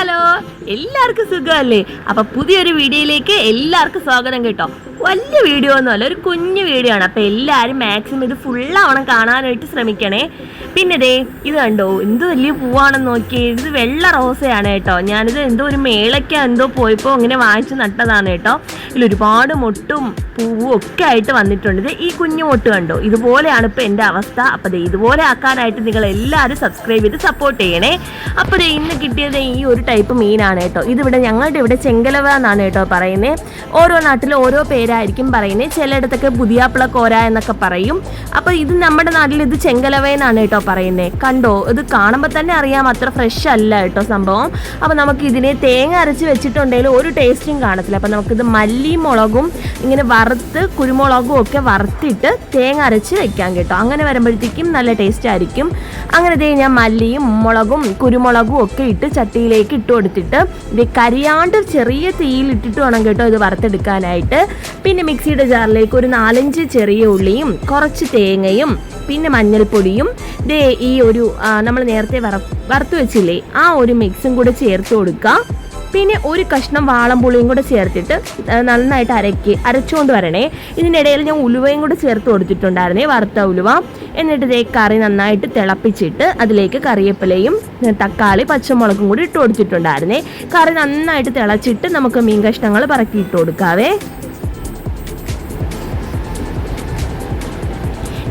Hello എല്ലാവർക്കും സുഖമല്ലേ? അപ്പൊ പുതിയൊരു വീഡിയോയിലേക്ക് എല്ലാവർക്കും സ്വാഗതം കേട്ടോ. വലിയ വീഡിയോ ഒന്നുമല്ല ഒരു കുഞ്ഞു വീഡിയോ ആണ്. അപ്പോൾ എല്ലാവരും മാക്സിമം ഇത് ഫുള്ളാവണം കാണാനായിട്ട് ശ്രമിക്കണേ. പിന്നെ ദേ ഇത് കണ്ടോ? എന്ത് വലിയ പൂവാണെന്ന് നോക്കി ഇത് വെള്ള റോസയാണ് കേട്ടോ. ഞാനിത് എന്തോ ഒരു മേളയ്ക്ക് എന്തോ പോയപ്പോൾ ഇങ്ങനെ വാങ്ങിച്ച് നട്ടതാണ് കേട്ടോ. ഇതിൽ ഒരുപാട് മൊട്ടും പൂവും ഒക്കെ ആയിട്ട് വന്നിട്ടുണ്ട്. ഇത് ഈ കുഞ്ഞു മൊട്ട് കണ്ടോ? ഇതുപോലെയാണ് ഇപ്പൊ എന്റെ അവസ്ഥ. അപ്പോൾ ദേ ഇതുപോലെ ആക്കാനായിട്ട് നിങ്ങൾ എല്ലാവരും സബ്സ്ക്രൈബ് ചെയ്ത് സപ്പോർട്ട് ചെയ്യണേ. അപ്പോൾ ദേ ഇന്ന് കിട്ടിയത് ഈ ഒരു ടൈപ്പ് മീനാണ് കേട്ടോ. ഇതിവിടെ ഞങ്ങളുടെ ഇവിടെ ചെങ്കലവ എന്നാണ് കേട്ടോ പറയുന്നത് ഓരോ നാട്ടിലും ഓരോ പേരായിരിക്കും പറയുന്നത് ചിലയിടത്തൊക്കെ പുതിയാപ്പിള കോര എന്നൊക്കെ പറയും. അപ്പോൾ ഇത് നമ്മുടെ നാട്ടിൽ ഇത് ചെങ്കലവയെന്നാണ് കേട്ടോ പറയുന്നത് കണ്ടോ? ഇത് കാണുമ്പോൾ തന്നെ അറിയാം അത്ര ഫ്രഷ് അല്ല കേട്ടോ സംഭവം. അപ്പോൾ നമുക്ക് ഇതിനെ തേങ്ങ അരച്ച് വെച്ചിട്ടുണ്ടെങ്കിൽ ഒരു ടേസ്റ്റും കാണത്തില്ല. അപ്പൊ നമുക്കിത് മല്ലി മുളകും ഇങ്ങനെ വറുത്ത് കുരുമുളകും ഒക്കെ വറുത്തിട്ട് തേങ്ങ അരച്ച് വെക്കാൻ കേട്ടോ. അങ്ങനെ വരുമ്പോഴത്തേക്കും നല്ല ടേസ്റ്റ് ആയിരിക്കും. അങ്ങനെ ദേ ഞാൻ മല്ലിയും മുളകും കുരുമുളകും ഒക്കെ ഇട്ട് ചട്ടിയിലേക്ക് ഇട്ട് കൊടുത്തിട്ട് ഇത് കരിയാണ്ട് ചെറിയ തീയിൽ ഇട്ടിട്ട് വേണം കേട്ടോ ഇത് വറുത്തെടുക്കാനായിട്ട്. പിന്നെ മിക്സിയുടെ ജാറിലേക്ക് ഒരു നാലഞ്ച് ചെറിയ ഉള്ളിയും കുറച്ച് തേങ്ങയും പിന്നെ മഞ്ഞൾപ്പൊടിയും ദേ ഈ ഒരു നമ്മൾ നേരത്തെ വറ വറുത്ത് വെച്ചില്ലേ ആ ഒരു മിക്സും കൂടെ ചേർത്ത് കൊടുക്കുക പിന്നെ ഒരു കഷ്ണം വാളംപുളിയും കൂടെ ചേർത്തിട്ട് നന്നായിട്ട് അരക്കി അരച്ചുകൊണ്ട് വരണേ. ഇതിനിടയിൽ ഞാൻ ഉലുവയും കൂടെ ചേർത്ത് കൊടുത്തിട്ടുണ്ടായിരുന്നേ വറുത്ത ഉലുവ. എന്നിട്ട് ഇതേ കറി നന്നായിട്ട് തിളപ്പിച്ചിട്ട് അതിലേക്ക് കറിവേപ്പിലയും തക്കാളി പച്ചമുളകും കൂടി ഇട്ട് കൊടുത്തിട്ടുണ്ടായിരുന്നേ. കറി നന്നായിട്ട് തിളച്ചിട്ട് നമുക്ക് മീൻ കഷ്ണങ്ങൾ പറക്കി ഇട്ട് കൊടുക്കാവേ.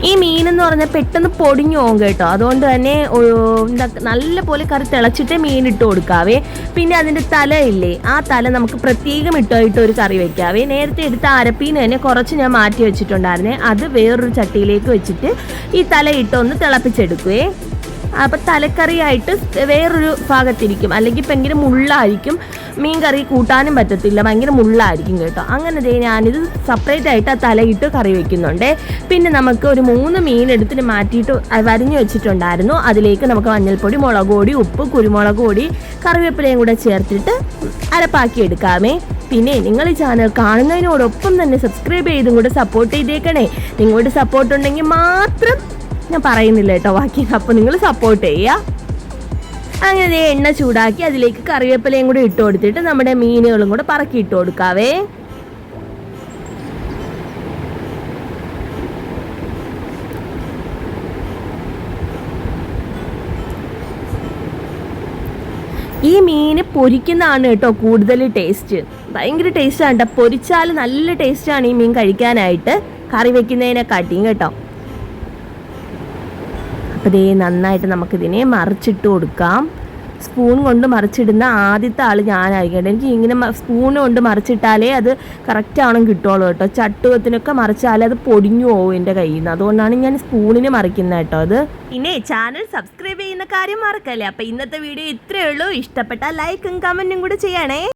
ഈ മീൻ എന്ന് പറഞ്ഞാൽ പെട്ടെന്ന് പൊടിഞ്ഞു പോകും കേട്ടോ. അതുകൊണ്ട് തന്നെ എന്താ നല്ല പോലെ കറി തിളച്ചിട്ട് മീൻ ഇട്ട് കൊടുക്കാവേ. പിന്നെ അതിന്റെ തല ഇല്ലേ ആ തല നമുക്ക് പ്രത്യേകം ഇട്ടോയിട്ട് ഒരു കറി വെക്കാവേ. നേരത്തെ എടുത്ത അരപ്പീന് തന്നെ കുറച്ച് ഞാൻ മാറ്റി വെച്ചിട്ടുണ്ടായിരുന്നേ. അത് വേറൊരു ചട്ടിയിലേക്ക് വെച്ചിട്ട് ഈ തല ഇട്ടൊന്ന് തിളപ്പിച്ചെടുക്കുവേ. അപ്പൊ തലക്കറിയായിട്ട് വേറൊരു ഭാഗത്തിരിക്കും. അല്ലെങ്കിൽ ഭയങ്കര മുള്ളായിരിക്കും. മീൻ കറി കൂട്ടാനും പറ്റത്തില്ല. ഭയങ്കര മുള്ളായിരിക്കും കേട്ടോ. അങ്ങനെ ദേ ഞാനിത് സെപ്പറേറ്റ് ആയിട്ട് ആ തലയിട്ട് കറി വെക്കുന്നുണ്ട്. പിന്നെ നമുക്ക് ഒരു മൂന്ന് മീൻ എടുത്തിട്ട് മാറ്റിയിട്ട് വരിഞ്ഞു വെച്ചിട്ടുണ്ടായിരുന്നു. അതിലേക്ക് നമുക്ക് മഞ്ഞൾപ്പൊടി മുളക് പൊടി ഉപ്പ് കുരുമുളക് പൊടി കറിവേപ്പിലയും കൂടെ ചേർത്തിട്ട് അരപ്പാക്കി എടുക്കാമേ. പിന്നെ നിങ്ങൾ ഈ ചാനൽ കാണുന്നതിനോടൊപ്പം തന്നെ സബ്സ്ക്രൈബ് ചെയ്തും കൂടെ സപ്പോർട്ട് ചെയ്തേക്കണേ. നിങ്ങളുടെ സപ്പോർട്ട് ഉണ്ടെങ്കിൽ മാത്രം ഞാൻ പറയുന്നില്ല കേട്ടോ ബാക്കി. അപ്പോൾ നിങ്ങൾ സപ്പോർട്ട് ചെയ്യുക അങ്ങനെ എണ്ണ ചൂടാക്കി അതിലേക്ക് കറിവേപ്പിലയും കൂടി ഇട്ട് കൊടുത്തിട്ട് നമ്മുടെ മീനുകളും കൂടെ പറക്കി ഇട്ട് കൊടുക്കാവേ. ഈ മീന് പൊരിക്കുന്നതാണ് കേട്ടോ കൂടുതൽ ടേസ്റ്റ് ഭയങ്കര ടേസ്റ്റാണ് കേട്ടോ. പൊരിച്ചാൽ നല്ല ടേസ്റ്റാണ് ഈ മീൻ കഴിക്കാനായിട്ട്. കറി വെക്കുന്നതിനെക്കാട്ടിയും കേട്ടോ. ദേ നന്നായിട്ട് നമുക്കിതിനെ മറിച്ചിട്ട് കൊടുക്കാം. സ്പൂൺ കൊണ്ട് മറിച്ചിടുന്ന ആദ്യത്തെ ആൾ ഞാനായിരിക്കട്ടെ. കേട്ടോ എനിക്ക് ഇങ്ങനെ സ്പൂൺ കൊണ്ട് മറിച്ചിട്ടാലേ അത് കറക്റ്റ് ആവണം കിട്ടുള്ളൂ കേട്ടോ. ചട്ടുകത്തിനൊക്കെ മറിച്ചാലേ അത് പൊടിഞ്ഞു പോകും എന്റെ കയ്യിൽ നിന്ന്. അതുകൊണ്ടാണ് ഞാൻ സ്പൂണിന് മറിക്കുന്നത് കേട്ടോ അത്. പിന്നെ ചാനൽ സബ്സ്ക്രൈബ് ചെയ്യുന്ന കാര്യം മറക്കല്ലേ? അപ്പം ഇന്നത്തെ വീഡിയോ ഇത്രയേ ഉള്ളൂ. ഇഷ്ടപ്പെട്ട ലൈക്കും കമന്റും കൂടെ ചെയ്യണേ.